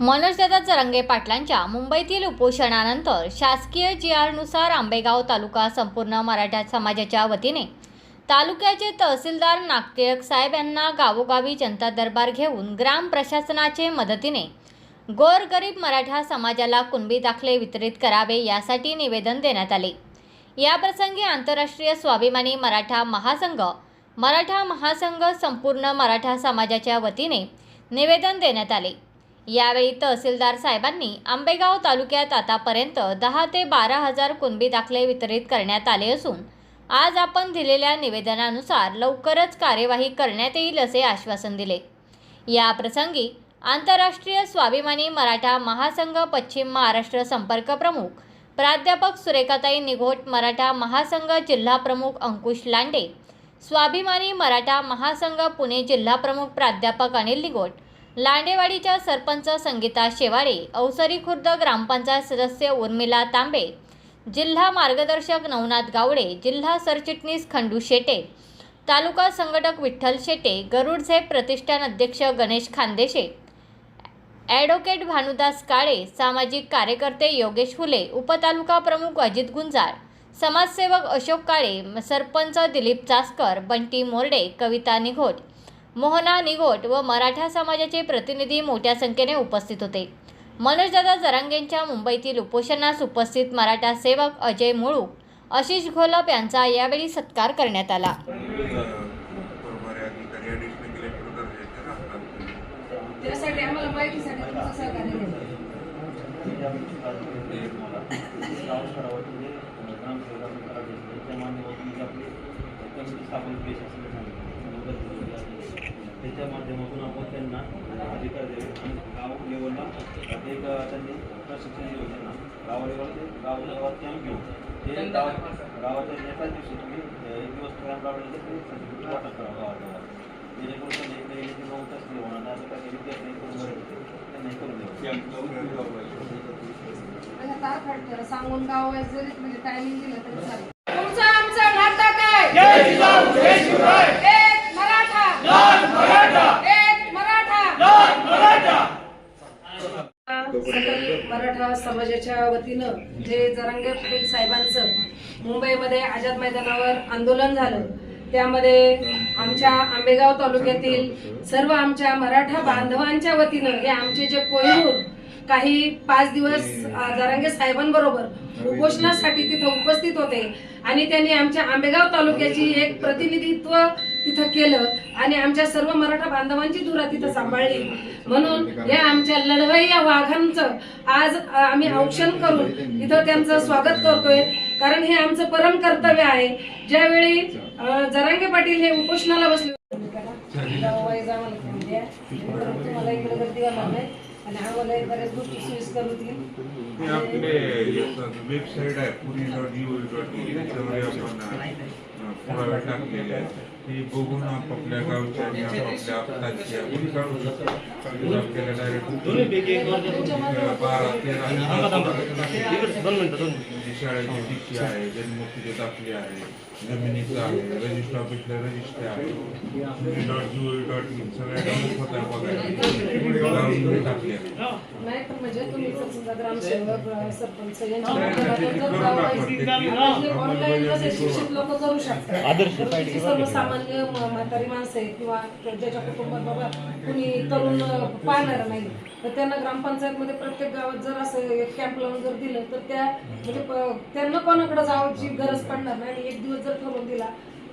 मनोजदादा चरंगे पाटलांच्या मुंबईतील उपोषणानंतर शासकीय जी आरनुसार आंबेगाव तालुका संपूर्ण मराठा समाजाच्या वतीने तालुक्याचे तहसीलदार नागटिळक साहेब यांना गावोगावी जनता दरबार घेऊन ग्राम प्रशासनाचे मदतीने गोरगरीब मराठा समाजाला कुणबी दाखले वितरित करावे यासाठी निवेदन देण्यात आले. याप्रसंगी आंतरराष्ट्रीय स्वाभिमानी मराठा महासंघ मराठा महासंघ संपूर्ण मराठा समाजाच्या वतीने निवेदन देण्यात आले. यावेळी तहसीलदार साहेबांनी आंबेगाव तालुक्यात आतापर्यंत दहा ते बारा हजार कुणबी दाखले वितरित करण्यात आले असून आज आपण दिलेल्या निवेदनानुसार लवकरच कार्यवाही करण्यात येईल असे आश्वासन दिले. या प्रसंगी आंतरराष्ट्रीय स्वाभिमानी मराठा महासंघ पश्चिम महाराष्ट्र संपर्क प्रमुख प्राध्यापक सुरेखाताई निघोट मराठा महासंघ जिल्हा प्रमुख अंकुश लांडे स्वाभिमानी मराठा महासंघ पुणे जिल्हा प्रमुख प्राध्यापक अनिल निघोट लांडेवाडीच्या सरपंच संगीता शेवाळे अवसरी खुर्द ग्रामपंचायत सदस्य उर्मिला तांबे जिल्हा मार्गदर्शक नवनाथ गावडे जिल्हा सरचिटणीस खंडू शेटे तालुका संघटक विठ्ठल शेटे गरुडचे प्रतिष्ठान अध्यक्ष गणेश खानदेशे ॲडव्होकेट भानुदास काळे सामाजिक कार्यकर्ते योगेश फुले उपतालुका प्रमुख अजित गुंजाळ समाजसेवक अशोक काळे सरपंच दिलीप चासकर बंटी मोर्डे कविता निघोट मोहना निघोट व मराठा समाजाचे प्रतिनिधी मोठ्या संख्येने उपस्थित होते. मनोजदादा जरांगेंच्या मुंबईतील उपोषणास उपस्थित मराठा सेवक अजय मुळू आशिष घोलप यांचा यावेळी सत्कार करण्यात आला. त्याच्या माध्यमातून आपण त्यांना अधिकार देऊ. आणि गाव लेवलला एक त्यांनी प्रशिक्षण देऊ त्यांना. गाव लेवल ते गाव लेवल कॅम्प घेऊ. ते गाव गावाच्या एकाच दिवशी तुम्ही एक दिवस कॅम्प लावले तर ते सर्टिफिकेट वाटप करा गावाच्या जेणेकरून त्यांनी इकडे येण्याची नऊ तास नाही होणार. नाही काही विद्यार्थी करून बरे होते त्यांना हे करून देऊ. सांगून गाव वाईज जरी म्हणजे टायमिंग दिलं तरी चालेल. तुमचं आमचं नातं काय एक मराठा एक मराठा सकल मराठा समाजाच्या वतीनं जे जरांगे पाटील साहेबांचं मुंबईमध्ये आझाद मैदानावर आंदोलन झालं त्यामध्ये आमच्या आंबेगाव तालुक्यातील सर्व आमच्या मराठा बांधवांच्या वतीनं हे आमचे जे कोहिनूर काही पाच दिवस अ, जरांगे साहेबांबरोबर उपोषणासाठी तिथं उपस्थित होते आणि त्यांनी आमच्या आंबेगाव तालुक्याची एक प्रतिनिधित्व तिथं केलं आणि आमच्या सर्व मराठा बांधवांची धुरा तिथं सांभाळली. म्हणून या आमच्या लढवाई या वाघांचं आज आम्ही औक्षण करून तिथं त्यांचं स्वागत करतोय. कारण हे आमचं परम कर्तव्य आहे. ज्यावेळी जरांगे पाटील हे उपोषणाला बसले गावावाईज तुम्हाला इकडे गर्दी नाही आणि आम्हाला बऱ्याच गोष्टी सोयीस्कर होतील आपले वेबसाईट आहे Pune dot U dot in त्याच्यावर आपण पुरावे टाकलेले आहेत. ते बघून आपापल्या गावच्या आणि आपापल्या आपल्याची आपण काढू शकतो. बारा तेरा म्हणजे शाळेची आहे जन्ममुक्तीचे दाखले आहे जमिनीचं आहे रजिस्टर ऑफिसला रजिस्टर आहे. डॉट यू डॉट इन सगळ्या डाऊनलोड बघायला टाकले. आहे नाही म- म्हातारी माणसं आहेत किंवा ज्याच्या कुटुंबात बाबा कुणी तरुण पाहणार नाही तर त्यांना ग्रामपंचायतमध्ये प्रत्येक गावात जर असं एक कॅम्प लावून जर दिलं तर त्या म्हणजे प- त्यांना कोणाकडे जायची गरज पडणार नाही. आणि एक दिवस जर ठरवून दिला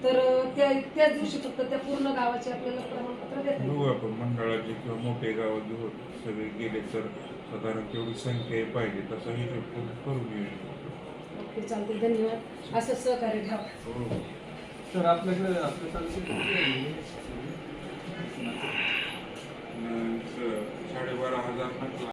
तर त्या त्याच दिवशी फक्त त्या पूर्ण गावाचे आपल्याला प्रमाणपत्र देतात. बघू आपण मंडळाचे किंवा मोठे गाव घेऊन सगळे गेले तर साधारण तेवढी संख्या पाहिजे तसा हिशोब करून करून येऊ ओके चालते धन्यवाद. असं सहकार्य ठेवा तर आपल्याकडे साडेबारा हजार